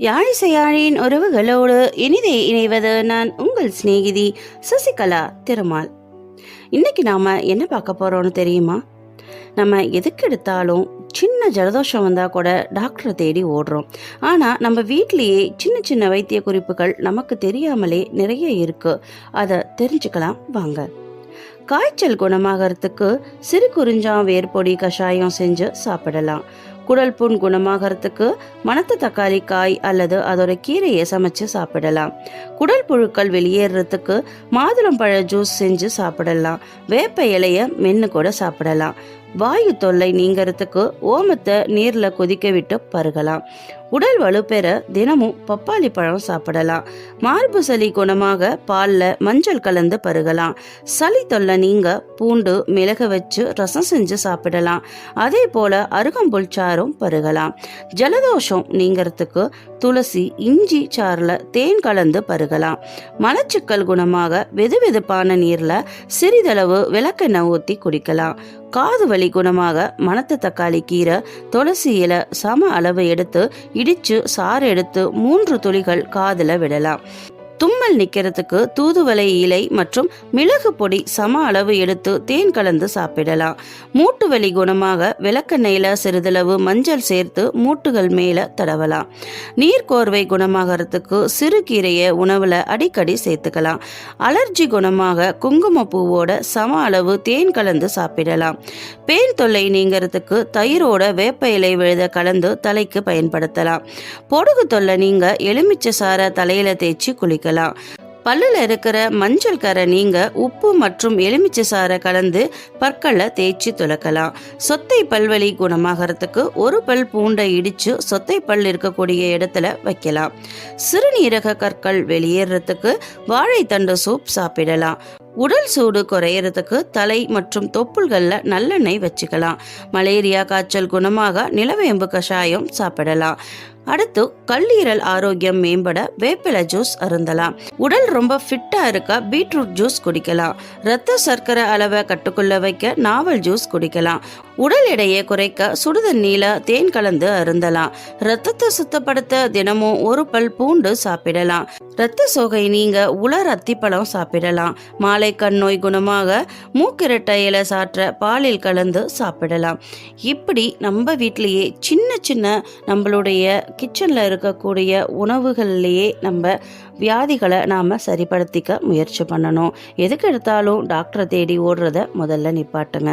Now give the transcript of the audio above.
யாழிசையாழியின் உறவுகளோடு இனிதே இணைவது நான் உங்கள் சிநேகிதி சசிகலா திருமால். இன்னைக்கு நாம என்ன பார்க்க போறோம்னு தெரியுமா? நம்ம எதுக்கு எடுத்தாலும் சின்ன ஜலதோஷம் வந்தால் கூட டாக்டரை தேடி ஓடுறோம். ஆனால் நம்ம வீட்லேயே சின்ன சின்ன வைத்திய குறிப்புகள் நமக்கு தெரியாமலே நிறைய இருக்கு. அதை தெரிஞ்சுக்கலாம் வாங்க. காய்ச்சல் குணமாகறதுக்கு சிறு குறிஞ்சாம் வேர்பொடி கஷாயம் செஞ்சு சாப்பிடலாம். குடல் புண் குணமாகறதுக்கு மணத்த தக்காளி காய் அல்லது அதோட கீரையை சமைச்சு சாப்பிடலாம். குடல் புழுக்கள் வெளியேறதுக்கு மாதுளம்பழ ஜூஸ் செஞ்சு சாப்பிடலாம். வேப்ப இலைய மென்று கூட சாப்பிடலாம். வாயு தொல்லை நீங்கிறதுக்கு ஓமத்தை நீரில் கொதிக்க விட்டு பருகலாம். உடல் வலுப்பெற தினமும் பப்பாளி பழம் சாப்பிடலாம். மார்பு சளி குணமாக பாலில் மஞ்சள் கலந்து பருகலாம். சளி தொல்லை நீங்க பூண்டு மிளக வச்சு ரசம் செஞ்சு சாப்பிடலாம். அதே போல அருகம்புல் சாறும் பருகலாம். ஜலதோஷம் நீங்கிறதுக்கு துளசி இஞ்சி சாறில் தேன் கலந்து பருகலாம். மலச்சிக்கல் குணமாக வெது வெதுப்பான நீரில் சிறிதளவு விளக்கெண்ணெய் ஊற்றி குடிக்கலாம். காது வலி குணமாக மணத்து தக்காளி கீரை துளசி இலை சம அளவு எடுத்து இடிச்சு சாறு எடுத்து மூன்று துளிகள் காதில் விடலாம். தும்மல் நிற்கிறதுக்கு தூதுவளை இலை மற்றும் மிளகு பொடி சம அளவு எடுத்து தேன் கலந்து சாப்பிடலாம். மூட்டு வலி குணமாக விளக்கெண்ணெயில் சிறிதளவு மஞ்சள் சேர்த்து மூட்டுகள் மேலே தடவலாம். நீர்க்கோர்வை குணமாகறதுக்கு சிறுகீரையை உணவில் அடிக்கடி சேர்த்துக்கலாம். அலர்ஜி குணமாக குங்குமப்பூவோட சம அளவு தேன் கலந்து சாப்பிடலாம். பேன் தொல்லை நீங்கிறதுக்கு தயிரோட வேப்ப இலை விழுத கலந்து தலைக்கு பயன்படுத்தலாம். பொடுகு தொல்லை நீங்க எலுமிச்சை சார தலையில தேய்ச்சி குளிக்கலாம். பல்லுல இருக்கிற மஞ்சள் கரை நீங்க உப்பு மற்றும் எலுமிச்சை சாறை கலந்து பற்களை தேய்ச்சி துலக்கலாம் சொத்தை பல்வலி குணமாகறதுக்கு ஒரு பல் பூண்டை இடிச்சு சொத்தை பல் இருக்கக்கூடிய இடத்துல வைக்கலாம். சிறுநீரக கற்கள் வெளியேறதுக்கு வாழைத்தண்டு சூப் சாப்பிடலாம். உடல் சூடு குறையறதுக்கு தலை மற்றும் தொப்புள்களில் நல்லெண்ணெய் வச்சுக்கலாம். மலேரியா காய்ச்சல் குணமாக நிலவேம்பு கஷாயம் சாப்பிடலாம். அடுத்து கல்லீரல் ஆரோக்கியம் மேம்பட வேப்பிலை ஜூஸ் அருந்தலாம். உடல் ரொம்ப ஃபிட்டா இருக்க பீட்ரூட் ஜூஸ் குடிக்கலாம். ரத்த சர்க்கரை அளவை கட்டுக்குள்ள வைக்க நாவல் ஜூஸ் குடிக்கலாம். உடல் எடையை குறைக்க சுடுதண்ணீல தேன் கலந்து அருந்தலாம். ரத்தத்தை சுத்தப்படுத்த தினமும் ஒரு பல் பூண்டு சாப்பிடலாம். ரத்த சோகை நீங்க உலர் அத்திப்பழம் சாப்பிடலாம். மாலை கண் நோய் குணமாக மூக்கிரட்டை இலை சாற்ற பாலில் கலந்து சாப்பிடலாம். இப்படி நம்ம வீட்டிலேயே சின்ன சின்ன நம்மளுடைய கிச்சனில் இருக்கக்கூடிய உணவுகள்லேயே நம்ம வியாதிகளை நாம் சரிப்படுத்திக்க முயற்சி பண்ணணும். எதுக்கு எடுத்தாலும் டாக்டரை தேடி ஓடுறத முதல்ல நிப்பாட்டுங்க.